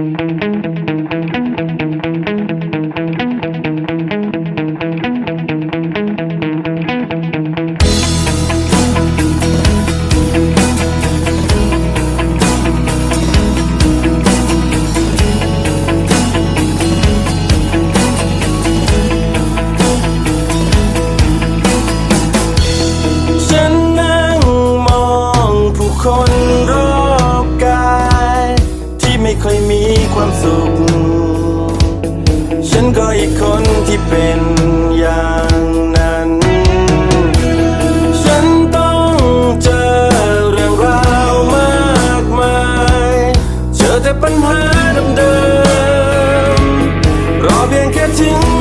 ฉั อีกคนที่เป็นอย่างนั้น ฉันต้องเจอเรื่องราวมากมาย เจอแต่ปัญหาเดิมๆรอเพียงแค่ถึง